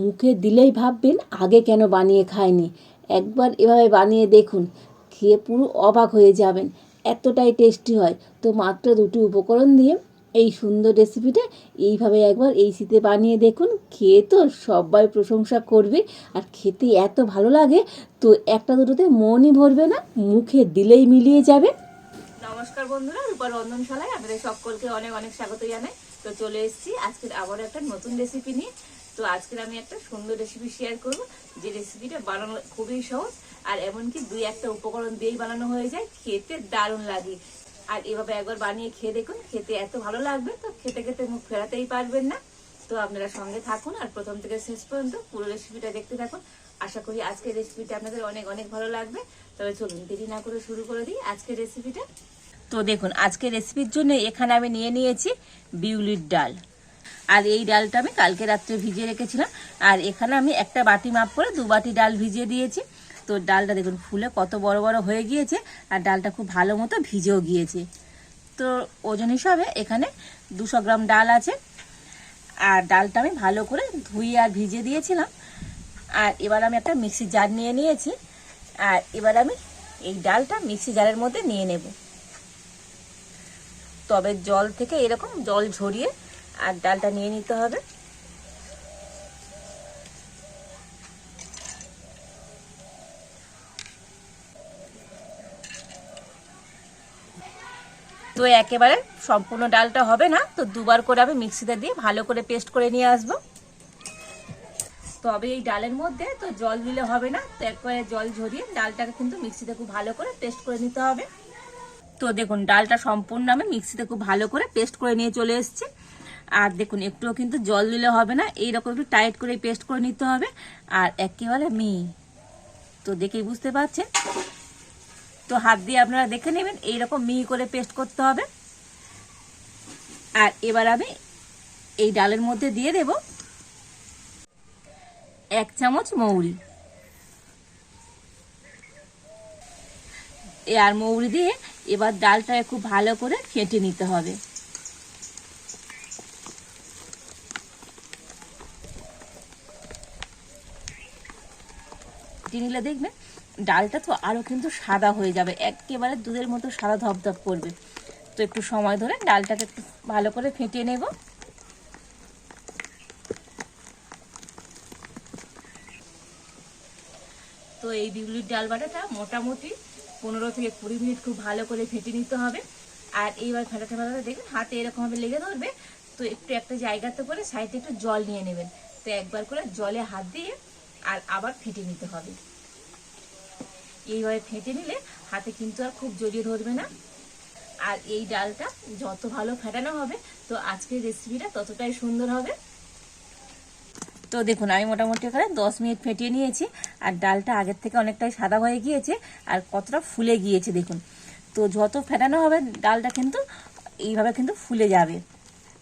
মুখে দিলেই ভাববেন, আগে কেন বানিয়ে খায়নি? একবার এভাবে বানিয়ে দেখুন, খেয়ে পুরো অবাক হয়ে যাবেন। এতটাই টেস্টি হয়। তো মাত্র দুটি উপকরণ দিয়ে এই সুন্দর রেসিপিটা এইভাবে একবার এই শীতে বানিয়ে দেখুন। খেয়ে তো সবাই প্রশংসা করবে। আর খেতে এত ভালো লাগে, তো একটা দুটোতে মনই ভরবে না, মুখে দিলেই মিলিয়ে যাবে। নমস্কার বন্ধুরা, রূপা রন্ধনশালায় আপনাদের সকলকে অনেক অনেক স্বাগত জানাই। তো চলে এসেছি আজকের আবার একটা নতুন রেসিপি নিয়ে। তো আজকের আমি একটা সুন্দর রেসিপি শেয়ার করব। যে রেসিপিটা বানানো খুবই সহজ, আর এমনকি দুই একটা উপকরণ দিয়েই বানানো হয়ে যায়। খেতে দারুণ লাগে। আর এভাবে একবার বানিয়ে খেয়ে দেখুন, খেতে এত ভালো লাগবে তো খেতে খেতে মুখ ফেরাতেই পারবেন না। তো আপনারা সঙ্গে থাকুন, আর প্রথম থেকে শেষ পর্যন্ত পুরো রেসিপিটা দেখতে থাকুন। আশা করি আজকের রেসিপিটা আপনাদের অনেক অনেক ভালো লাগবে। তবে চলুন, দেরি না করে শুরু করে দিই আজকের রেসিপিটা তো দেখুন, আজকের রেসিপির জন্য এখানে আমি নিয়ে নিয়েছি বিউলির ডাল। আর এই ডালটা আমি কালকে রাত্রে ভিজিয়ে রেখেছিলাম। আর এখানে আমি একটা বাটি মাপ করে দু বাটি ডাল ভিজিয়ে দিয়েছি। তো ডালটা দেখুন, ফুলে কত বড় বড় হয়ে গিয়েছে আর ডালটা খুব ভালো মতো ভিজেও গিয়েছে। তো ওজন হিসাবে এখানে দুশো গ্রাম ডাল আছে। আর ডালটা আমি ভালো করে ধুয়ে আর ভিজে দিয়েছিলাম। আর এবার আমি একটা মিক্সি জার নিয়ে নিয়েছি। আর এবার আমি এই ডালটা মিক্সি জারের মধ্যে নিয়ে নেব। তবে জল থেকে এরকম জল ঝরিয়ে আর ডালটা নিয়ে নিতে হবে। তো একেবারে সম্পূর্ণ ডালটা হবে না, তো দুবার করে আমি মিক্সিতে দিয়ে ভালো করে পেস্ট করে নিয়ে আসব। তবে এই ডালের মধ্যে তো জল দিলে হবে না, তো একবারে জল ঝরিয়ে ডালটাকে কিন্তু মিক্সিতে খুব ভালো করে পেস্ট করে নিতে হবে। তো দেখুন, ডালটা সম্পূর্ণ আমি মিক্সিতে খুব ভালো করে পেস্ট করে নিয়ে চলে এসেছি। আর দেখুন, একটুও কিন্তু জল দিলে হবে না। এইরকম একটু টাইট করে পেস্ট করে নিতে হবে। আর একেবারে মি। তো দেখেই বুঝতে পারছেন? তো হাত দিয়ে আপনারা দেখে নেবেন, এইরকম মিহি করে পেস্ট করতে হবে। আর এবার আমি এই ডালের মধ্যে দিয়ে দেব এক চামচ মৌরি। আর মৌরি দিয়ে এবার ডালটা খুব ভালো করে ফেটে নিতে হবে। নিলে দেখবেন, ডালটা তো আরও কিন্তু সাদা হয়ে যাবে, একেবারে দুধের মতো সাদা ধপধপ করবে। তো একটু সময় ধরে ডালটাকে একটু ভালো করে ফেটিয়ে নেব। তো এই বিউলির ডাল বাটাটা মোটামুটি পনেরো থেকে কুড়ি মিনিট খুব ভালো করে ফেটে নিতে হবে। আর এইবার ফেটাতে ফেটাতে দেখবেন হাতে এরকমভাবে লেগে ধরবে, তো একটু একটা জায়গাতে করে সাইডে একটু জল নিয়ে নেবেন। তো একবার করে জলে হাত দিয়ে আর আবার ফেটে নিতে হবে। এইভাবে ফেটে নিলে হাতে কিন্তু আর খুব জড়িয়ে ধরবে না। আর এই ডালটা যত ভালো ফেটানো হবে, তো আজকের রেসিপিটা ততটাই সুন্দর হবে। তো দেখুন, আমি মোটামুটি এখানে দশ মিনিট ফেটিয়ে নিয়েছি, আর ডালটা আগের থেকে অনেকটাই সাদা হয়ে গিয়েছে, আর কতটা ফুলে গিয়েছে দেখুন। তো যত ফেটানো হবে, ডালটা কিন্তু এইভাবে কিন্তু ফুলে যাবে।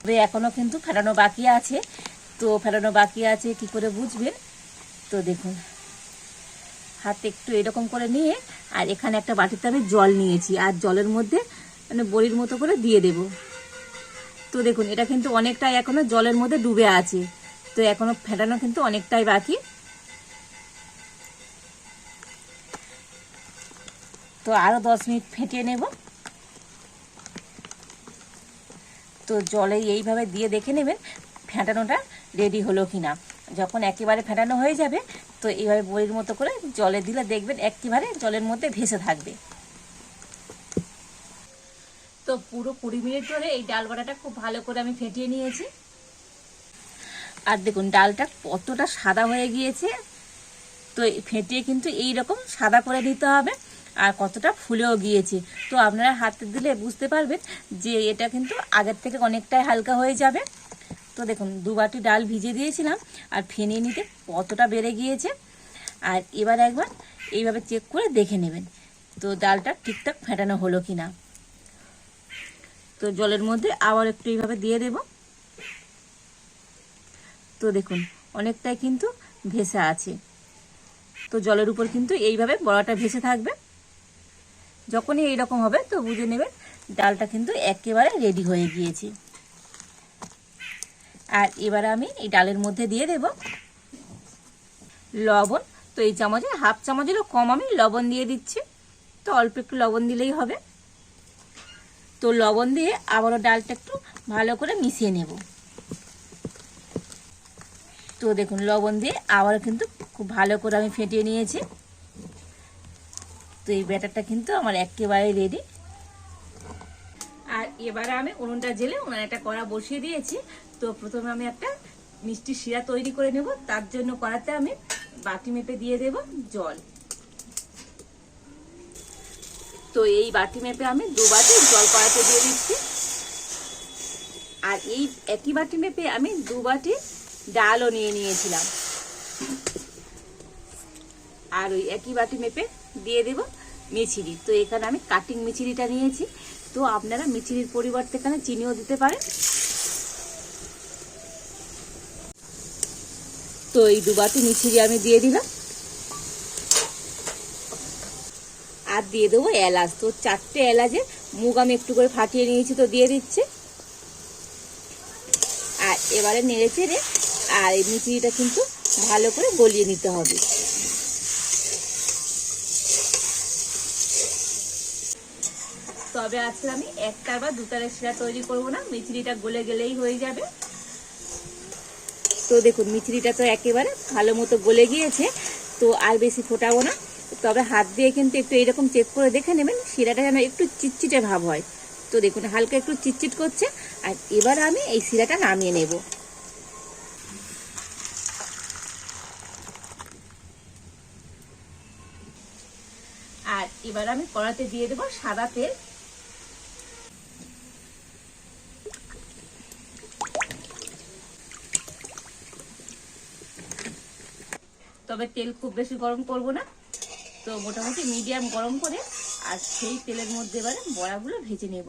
তবে এখনও কিন্তু ফেটানো বাকি আছে। তো ফেটানো বাকি আছে, কি করে বুঝবেন? তো দেখুন, হাতে একটু এরকম করে নিয়ে আর এখানে একটা বাটিতে আমি জল নিয়েছি আর জলের মধ্যে মানে বড়ির মতো করে দিয়ে দেব। তো দেখুন, এটা কিন্তু অনেকটাই এখনও জলের মধ্যে ডুবে আছে। তো এখনও ফেটানো কিন্তু অনেকটাই বাকি। তো আরও দশ মিনিট ফেটিয়ে নেব। তো জলে এইভাবে দিয়ে দেখে নেবেন ফেটানোটা রেডি হলো কিনা। যখন একেবারে ফেটানো হয়ে যাবে তো এইভাবে বড়ির মতো করে জলে দিলে দেখবেন একেবারে জলের মধ্যে ভেসে থাকবে। তো পুরো কুড়ি মিনিট ধরে এই ডাল বাটাটা খুব ভালো করে আমি ফেটিয়ে নিয়েছি। আর দেখুন ডালটা কতটা সাদা হয়ে গিয়েছে। তো ফেটিয়ে কিন্তু এই রকম সাদা করে নিতে হবে আর কতটা ফুলেও গিয়েছে। তো আপনারা হাতে দিলে বুঝতে পারবেন যে এটা কিন্তু আগের থেকে অনেকটাই হালকা হয়ে যাবে। তো দেখুন, দু বাটি ডাল ভিজে দিয়েছিলাম আর ফেনিয়ে নিতে কতটা বেড়ে গিয়েছে। আর এবার একবার এইভাবে চেক করে দেখে নেবেন তো ডালটা ঠিকঠাক ফেটানো হলো কি না তো জলের মধ্যে আবার একটু এইভাবে দিয়ে দেব। তো দেখুন, অনেকটাই কিন্তু ভেসে আছে। তো জলের উপর কিন্তু এইভাবে বড়াটা ভেসে থাকবে। যখনই এইরকম হবে তো বুঝে নেবেন ডালটা কিন্তু একেবারে রেডি হয়ে গিয়েছে। আর এবার আমি এই ডালের মধ্যে দিয়ে দেব লবণ। তো এই চামচে, হাফ চামচেরও কম আমি লবণ দিয়ে দিচ্ছি। তো অল্প একটু লবণ দিলেই হবে। তো লবণ দিয়ে আবারও ডালটা একটু ভালো করে মিশিয়ে নেব। তো দেখুন, লবণ দিয়ে আবারও কিন্তু খুব ভালো করে আমি ফেটিয়ে নিয়েছি। তো এই ব্যাটারটা কিন্তু আমার একেবারে রেডি। আর এবারে আমি উনুনটা জেলে উনানে একটা কড়া বসিয়ে দিয়েছি। তো প্রথমে আমি একটা মিষ্টি শিরা তৈরি করে নেব। তার জন্য কড়াতে আমি বাটি মেপে দিয়ে দেব জল। তো এই বাটি মেপে আমি দু বাটি জল কড়াতে দিয়ে দিচ্ছি। আর এই একই বাটি মেপে আমি দু বাটি ডালও নিয়ে নিয়েছিলাম। আর ওই একই বাটি মেপে দিয়ে দেব মিছিরি। তো এখানে আমি কাটিং মিছিরিটা নিয়েছি। তো আপনারা মিছিরির পরিবর্তে এখানে চিনিও দিতে পারেন। তো এই দু বাটি মিছিরি আমি দিয়ে দিলাম। আর দিয়ে দেবো এলাচ। তো চারটে এলাচে মুগ আমি একটু করে ফাটিয়ে নিয়েছি, তো দিয়ে দিচ্ছে। আর এবারে নেড়ে চেড়ে আর এই মিচিরিটা কিন্তু ভালো করে গলিয়ে নিতে হবে। তবে আজকে আমি একটার বা দুটারের শিরা তৈরি করব না মিচড়িটা গলে গেলেই হয়ে যাবে। তো দেখুন মিচড়িটা তো একেবারে ভালো মতো গলে গিয়েছে, তো আর বেশি ফোটাবো না। তবে হাত দিয়ে কিন্তু একটু এইরকম চেক করে দেখে নেবেন, শিরাটা যেন একটু চিটচিটে ভাব হয়। তো দেখুন, হালকা একটু চিটচিট করছে, আর এবার আমি এই শিরাটা নামিয়ে নেব। আর এবার আমি কড়াতে দিয়ে দেবো সাদা তেল। তবে তেল খুব বেশি গরম করব না। তো মোটামুটি মিডিয়াম গরম করে আর সেই তেলের মধ্যে এবারে বড়াগুলো ভেজে নেব।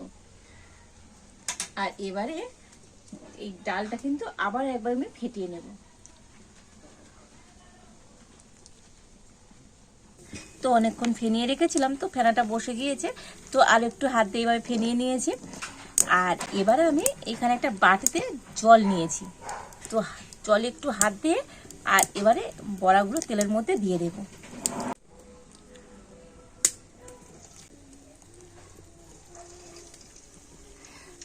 আর এবারে এই ডালটা কিন্তু আবার একবার আমি ফেটিয়ে নেব। তো অনেকক্ষণ ফেনিয়ে রেখেছিলাম, তো ফেনাটা বসে গিয়েছে। তো আর একটু হাত দিয়ে এবার ফেনিয়ে নিয়েছি। আর এবারে আমি এখানে একটা বাটিতে জল নিয়েছি। তো জলে একটু হাত দিয়ে আর এবারে বড়াগুলো তেলের মধ্যে দিয়ে দেব।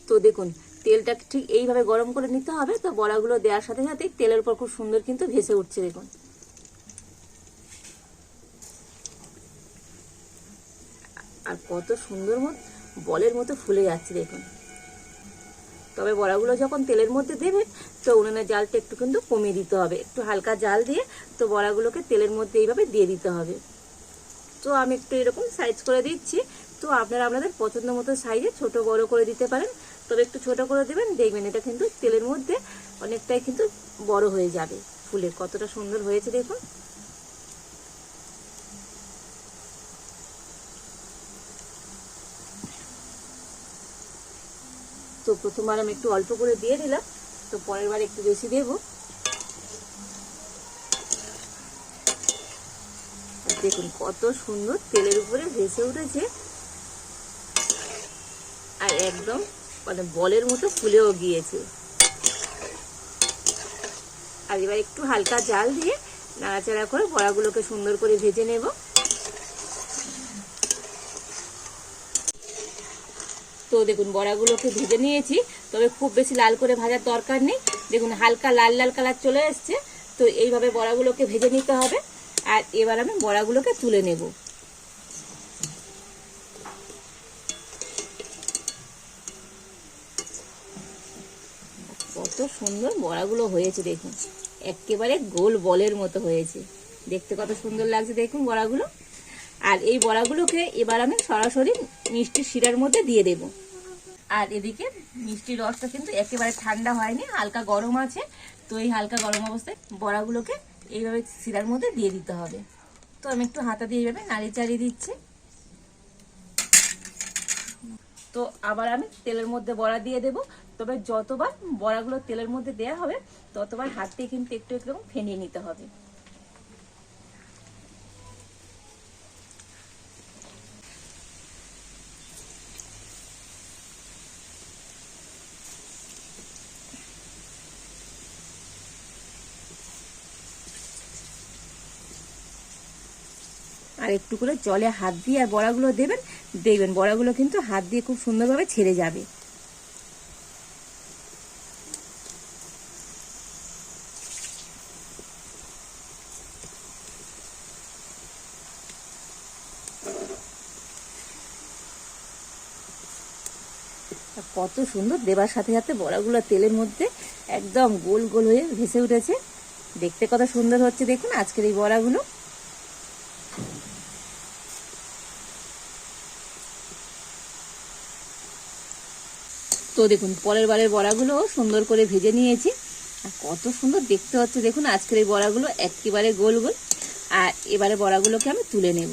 তো দেখুন তেলটা ঠিক এইভাবে গরম করে নিতে হবে। তো বড়াগুলো দেওয়ার সাথে সাথে তেলের উপর খুব সুন্দর কিন্তু ভেসে উঠছে, দেখুন। আর কত সুন্দর বলের মতো ফুলে যাচ্ছে, দেখুন। তবে বড়াগুলো যখন তেলের মধ্যে দেবেন তো উনুনের জালটা একটু কিন্তু কমিয়ে দিতে হবে। একটু হালকা জাল দিয়ে তো বড়াগুলোকে তেলের মধ্যে এইভাবে দিয়ে দিতে হবে। তো আমি একটু এরকম সাইজ করে দিচ্ছি। তো আপনারা আপনাদের পছন্দ মতো সাইজে ছোট বড় করে দিতে পারেন। তবে একটু ছোট করে দেবেন, দেখবেন এটা কিন্তু তেলের মধ্যে অনেকটাই কিন্তু বড় হয়ে যাবে ফুলে। কতটা সুন্দর হয়েছে দেখুন। তো প্রথমবার আমি একটু অল্প করে দিয়ে দিলাম। তো পরের বার একটু বেশি দেব। দেখুন কত সুন্দর তেলের উপরে ভেসে উঠেছে। আর একদম মানে বলের মতো ফুলেও গিয়েছে। আর এবার একটু হালকা জাল দিয়ে নাড়াচাড়া করে বড়াগুলোকে সুন্দর করে ভেজে নেব। তো দেখুন বড়াগুলোকে ভেজে নিয়েছি। তবে খুব বেশি লাল করে ভাজার দরকার নেই। দেখুন, হালকা লাল লাল কালার চলে এসছে। তো এইভাবে বড়াগুলোকে ভেজে নিতে হবে। আর এবার আমি বড়াগুলোকে তুলে নেব। কত সুন্দর বড়াগুলো হয়েছে, দেখুন। একেবারে গোল বলের মতো হয়েছে। দেখতে কত সুন্দর লাগছে, দেখুন বড়াগুলো। আর এই বড়াগুলোকে এবার আমি সরাসরি মিষ্টি শিরার মধ্যে দিয়ে দেব। আর এদিকে মিষ্টির রসটা কিন্তু একেবারে ঠান্ডা হয়নি, হালকা গরম আছে। তো এই হালকা গরম অবস্থায় বড়াগুলোকে এইভাবে শিরার মধ্যে দিয়ে দিতে হবে। তো আমি একটু হাতা দিয়ে এইভাবে নাড়ি চাড়িয়ে দিচ্ছি। তো আবার আমি তেলের মধ্যে বড়া দিয়ে দেব। তবে যতবার বড়াগুলো তেলের মধ্যে দেওয়া হবে, ততবার হাত দিয়ে কিন্তু একটু একটু ফেনিয়ে নিতে হবে। আর একটু করে জলে হাত দিয়ে আর বড়াগুলো দেবেন, দেখবেন বড়াগুলো কিন্তু হাত দিয়ে খুব সুন্দরভাবে ছেড়ে যাবে। কত সুন্দর দেবার সাথে সাথে বড়াগুলো তেলের মধ্যে একদম গোল গোল হয়ে ভেসে উঠেছে। দেখতে কত সুন্দর হচ্ছে দেখুন আজকের এই বড়াগুলো। তো দেখুন, পরের বারের বড়াগুলো সুন্দর করে ভেজে নিয়েছি। আর কত সুন্দর দেখতে হচ্ছে। দেখুন, আজকের এই বড়াগুলো একেবারে গোল গোল। আর এবারে বড়াগুলোকে আমি তুলে নেব।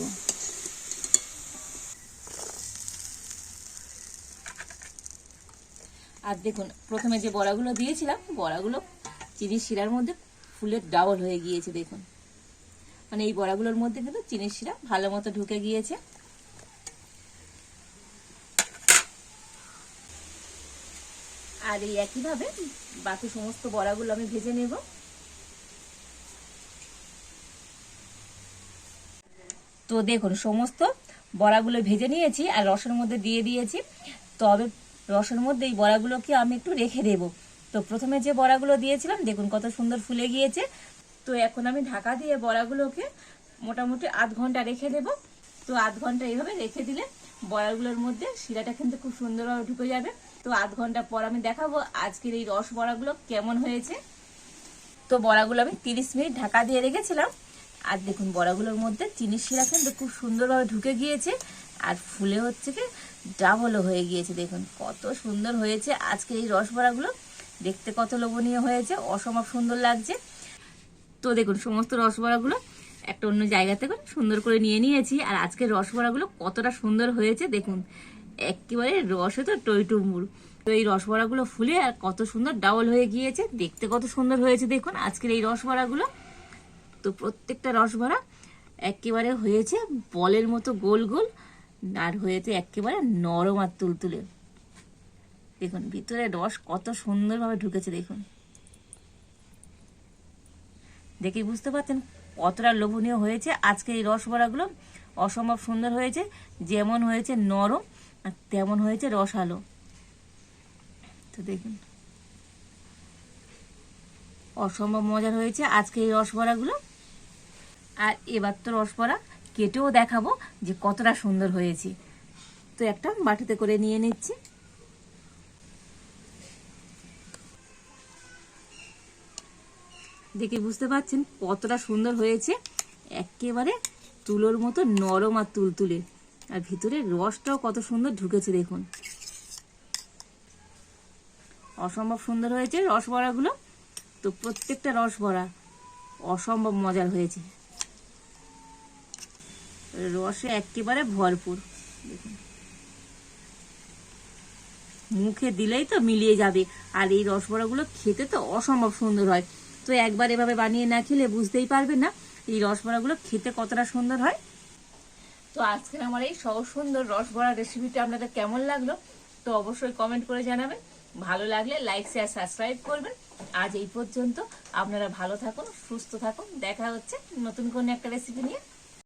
আর দেখুন, প্রথমে যে বড়াগুলো দিয়েছিলাম, বড়াগুলো চিনির শিরার মধ্যে ফুলের ডাবল হয়ে গিয়েছে, দেখুন। মানে এই বড়াগুলোর মধ্যে কিন্তু চিনির শিরা ভালো মতো ঢুকে গিয়েছে। আর এই একইভাবে বাকি সমস্ত বড়াগুলো আমি ভেজে নেব। তো দেখুন, সমস্ত বড়াগুলো ভেজে নিয়েছি আর রসের মধ্যে দিয়ে দিয়েছি। তবে রসের মধ্যে এই বড়াগুলোকে আমি একটু রেখে দেব। তো প্রথমে যে বড়াগুলো দিয়েছিলাম, দেখুন কত সুন্দর ফুলে গিয়েছে। তো এখন আমি ঢাকা দিয়ে বড়াগুলোকে মোটামুটি আধ ঘণ্টা রেখে দেব। তো আধ ঘণ্টা এইভাবে রেখে দিলে বড়াগুলোর মধ্যে শিরাটা কিন্তু খুব সুন্দরভাবে ঢুকে যাবে। তো আধ ঘণ্টা পর আমি দেখাবো আজকের এই রস বড়াগুলো কেমন হয়েছে। তো বড়াগুলো আমি তিরিশ মিনিট ঢাকা দিয়ে রেখেছিলাম। আর দেখুন, বড়াগুলোর মধ্যে চিনির শিরা কিন্তু খুব সুন্দরভাবে ঢুকে গিয়েছে। আর ফুলে হচ্ছে কি, ডাবলও হয়ে গিয়েছে। দেখুন, কত সুন্দর হয়েছে আজকে এই রস বড়াগুলো। দেখতে কত লোভনীয় হয়েছে, অসম্ভব সুন্দর লাগছে। তো দেখুন, সমস্ত রস রসবড়াগুলো একটা অন্য জায়গা থেকে সুন্দর করে নিয়ে নিয়েছি। আর আজকের রসবড়াগুলো কতটা সুন্দর হয়েছে, দেখুন। একেবারে রসে তো টইটুম্বুর তো এই রসবড়াগুলো ফুলে আর কত সুন্দর ডাবল হয়ে গিয়েছে, দেখতে কত সুন্দর হয়েছে দেখুন। আজকের এই রসবড়াগুলো, তো প্রত্যেকটা রসবড়া একেবারে হয়েছে বলের মতো গোল গোল, আর হয়েছে একেবারে নরম আর তুলতুলে। দেখুন, ভিতরে রস কত সুন্দরভাবে ঢুকেছে দেখুন। দেখে বুঝতে পারছেন কতটা লোভনীয় হয়েছে আজকে এই রসবড়াগুলো। অসম্ভব সুন্দর হয়েছে, যেমন হয়েছে নরম আর তেমন হয়েছে রসালো তো দেখুন। অসম্ভব মজার হয়েছে আজকে এই রসবড়াগুলো আর এবার তো রসবড়া কেটেও দেখাবো যে কতটা সুন্দর হয়েছে। তো একটা বাটিতে করে নিয়ে নিচ্ছি। দেখে বুঝতে পারছেন কতটা সুন্দর হয়েছে। একেবারে তুলোর মতো নরম আর তুলতুলে। আর ভিতরে রসটাও কত সুন্দর ঢুকেছে দেখুন। অসম্ভব সুন্দর হয়েছে রসবড়াগুলো তো প্রত্যেকটা রসবড়া অসম্ভব মজার হয়েছে। রসে একেবারে ভরপুর। দেখুন। মুখে দিলেই তো মিলিয়ে যাবে। আর এই রসবড়াগুলো খেতে তো অসম্ভব সুন্দর হয়। তো একবার এভাবে বানিয়ে না খেলে বুঝতেই পারবে না এই রসবড়াগুলো খেতে কতটা সুন্দর হয়। তো আজকের আমার এই সহজ সুন্দর রস ভরা রেসিপিটা আপনাদের কেমন লাগল, তো অবশ্যই কমেন্ট করে জানাবেন। ভালো লাগলে লাইক শেয়ার সাবস্ক্রাইব করবেন। আজ এই পর্যন্ত আপনারা ভালো থাকুন, সুস্থ থাকুন। দেখা হচ্ছে নতুন কোনো একটা রেসিপি নিয়ে।